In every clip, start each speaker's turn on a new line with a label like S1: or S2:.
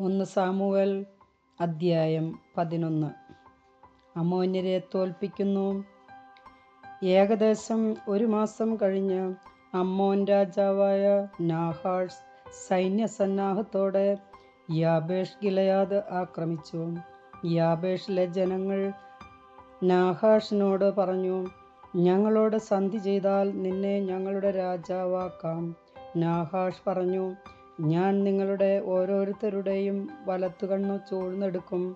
S1: ഒന്ന് സാമുവൽ അദ്ധ്യായം പതിനൊന്ന്. അമോന്യരെ തോൽപ്പിക്കുന്നു. ഏകദേശം ഒരു മാസം കഴിഞ്ഞ് അമ്മോൻ രാജാവായ നാഹാഷ് സൈന്യസന്നാഹത്തോടെ യാബേഷ് ഗിലയാദ് ആക്രമിച്ചു. യാബേഷിലെ ജനങ്ങൾ നാഹാഷിനോട് പറഞ്ഞു ഞങ്ങളോട് സന്ധി ചെയ്താൽ നിന്നെ ഞങ്ങളുടെ രാജാവാക്കാം. നാഹാഷ് പറഞ്ഞു ഞാൻ നിങ്ങളുടെ ഓരോരുത്തരുടെയും വലത്തുകണ്ണു ചൂഴ്ന്നെടുക്കും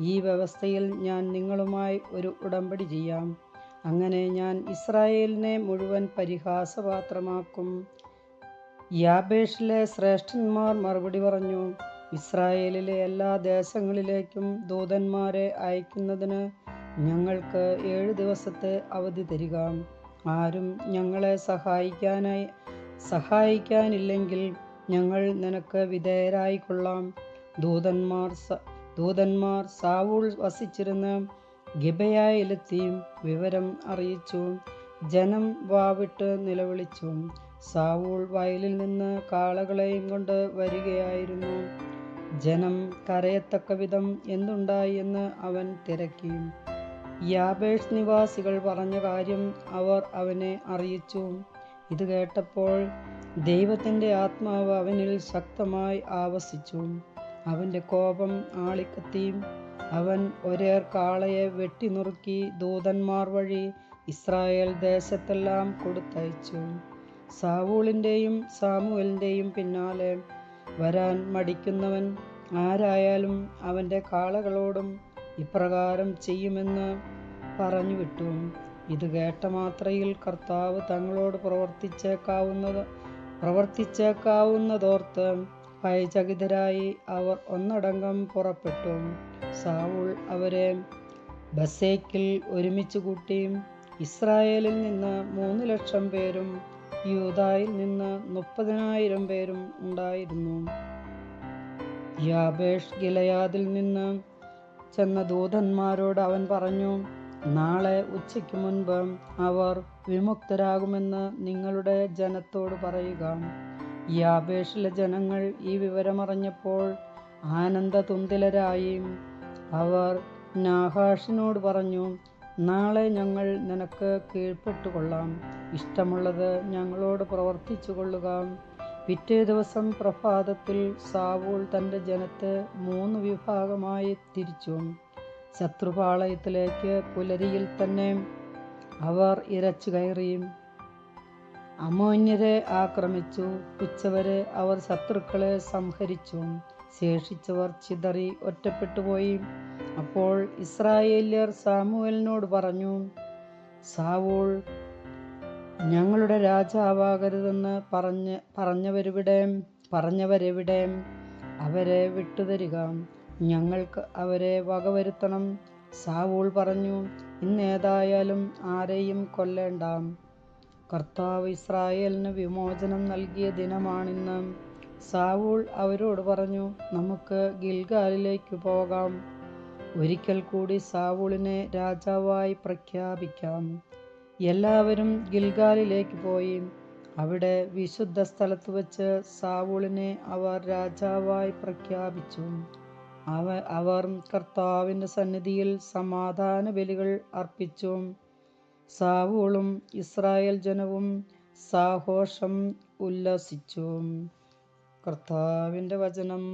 S1: ഈ വ്യവസ്ഥയിൽ ഞാൻ നിങ്ങളുമായി ഒരു ഉടമ്പടി ചെയ്യാം. അങ്ങനെ ഞാൻ ഇസ്രായേലിനെ മുഴുവൻ പരിഹാസപാത്രമാക്കും. യാബേഷിലെ ശ്രേഷ്ഠന്മാർ മറുപടി പറഞ്ഞു ഇസ്രായേലിലെ എല്ലാ ദേശങ്ങളിലേക്കും ദൂതന്മാരെ അയക്കുന്നതിന് ഞങ്ങൾക്ക് ഏഴ് ദിവസത്തെ അവധി തരിക. ആരും ഞങ്ങളെ സഹായിക്കാനായി സഹായിക്കാനില്ലെങ്കിൽ ഞങ്ങൾ നിനക്ക് വിധേയരായിക്കൊള്ളാം. ദൂതന്മാർ ദൂതന്മാർ സാവൂൾ വസിച്ചിരുന്ന ഗിബയായിലെത്തി വിവരം അറിയിച്ചു. ജനം വാവിട്ട് നിലവിളിച്ചു. സാവൂൾ വയലിൽ നിന്ന് കാളകളെയും കൊണ്ട് വരികയായിരുന്നു. ജനം കരയത്തക്ക വിധം എന്തുണ്ടായി എന്ന് അവൻ തിരക്കി. യാബേഷ് നിവാസികൾ പറഞ്ഞ കാര്യം അവർ അവനെ അറിയിച്ചു. ഇത് കേട്ടപ്പോൾ ദൈവത്തിന്റെ ആത്മാവ് അവനിൽ ശക്തമായി ആവസിച്ചു. അവന്റെ കോപം ആളിക്കത്തി അവൻ ഒരേർ കാളയെ വെട്ടിനുറുക്കി ദൂതന്മാർ വഴി ഇസ്രായേൽ ദേശത്തെല്ലാം കൊടുത്തയച്ചു. സാവൂളിന്റെയും സാമുവലിന്റെയും പിന്നാലെ വരാൻ മടിക്കുന്നവൻ ആരായാലും അവന്റെ കാളകളോടും ഇപ്രകാരം ചെയ്യുമെന്ന് പറഞ്ഞു വിട്ടു ഇത് കേട്ട മാത്രയിൽ കർത്താവ് തങ്ങളോട് പ്രവർത്തിച്ചേക്കാവുന്നത് പ്രവർത്തിച്ചേക്കാവുന്നതോർത്ത് ഭയചകിതരായി അവർ ഒന്നടങ്കം പുറപ്പെട്ടു. സാവുൾ അവരെ ബസേക്കിൽ ഒരുമിച്ച് കൂട്ടി ഇസ്രായേലിൽ നിന്ന് മൂന്ന് ലക്ഷം പേരും യൂതായിൽ നിന്ന് മുപ്പതിനായിരം പേരും ഉണ്ടായിരുന്നു. യാബേഷ് ഗിലയാദിൽ നിന്ന് ചെന്ന ദൂതന്മാരോട് അവൻ പറഞ്ഞു നാളെ ഉച്ചയ്ക്ക് മുൻപ് അവർ വിമുക്തരാകുമെന്ന് നിങ്ങളുടെ ജനത്തോട് പറയുക. ഈ യാബേഷിലെ ജനങ്ങൾ ഈ വിവരമറിഞ്ഞപ്പോൾ ആനന്ദതുന്തിലരായി. അവർ നാഹാഷിനോട് പറഞ്ഞു നാളെ ഞങ്ങൾ നിനക്ക് കീഴ്പ്പെട്ടുകൊള്ളാം. ഇഷ്ടമുള്ളത് ഞങ്ങളോട് പ്രവർത്തിച്ചു കൊള്ളുക പിറ്റേ ദിവസം പ്രഭാതത്തിൽ സാവൂൾ തന്റെ ജനത്തെ മൂന്ന് വിഭാഗമായി തിരിച്ചു. ശത്രുപാളയത്തിലേക്ക് പുലരിയിൽ തന്നെ അവർ ഇരച്ചു കയറിയും. അമോന്യരെ ആക്രമിച്ചു. ഉച്ചവരെ അവർ ശത്രുക്കളെ സംഹരിച്ചു. ശേഷിച്ചവർ ചിതറി ഒറ്റപ്പെട്ടുപോയി അപ്പോൾ ഇസ്രായേല്യർ സാമുവലിനോട് പറഞ്ഞു സാവൂൾ ഞങ്ങളുടെ രാജാവാകരുതെന്ന് പറഞ്ഞ് പറഞ്ഞവരിവിടെ പറഞ്ഞവരെവിടെ? അവരെ വിട്ടുതരിക. ഞങ്ങൾക്ക് അവരെ വകവരുത്തണം. സാവൂൾ പറഞ്ഞു ഇന്നേതായാലും ആരെയും കൊല്ലേണ്ട. കർത്താവ് ഇസ്രായേലിന് വിമോചനം നൽകിയ ദിനമാണിന്ന്. സാവൂൾ അവരോട് പറഞ്ഞു നമുക്ക് ഗിൽഗാലിലേക്ക് പോകാം. ഒരിക്കൽ കൂടി സാവൂളിനെ രാജാവായി പ്രഖ്യാപിക്കാം. എല്ലാവരും ഗിൽഗാലിലേക്ക് പോയി. അവിടെ വിശുദ്ധ സ്ഥലത്ത് വെച്ച് സാവൂളിനെ അവർ രാജാവായി പ്രഖ്യാപിച്ചു. അവ അവർ കർത്താവിന്റെ സന്നിധിയിൽ സമാധാന ബലികൾ അർപ്പിച്ചു സാവൂളും ഇസ്രായേൽ ജനവും സാഘോഷം ഉല്ലസിച്ചു. കർത്താവിന്റെ വചനം.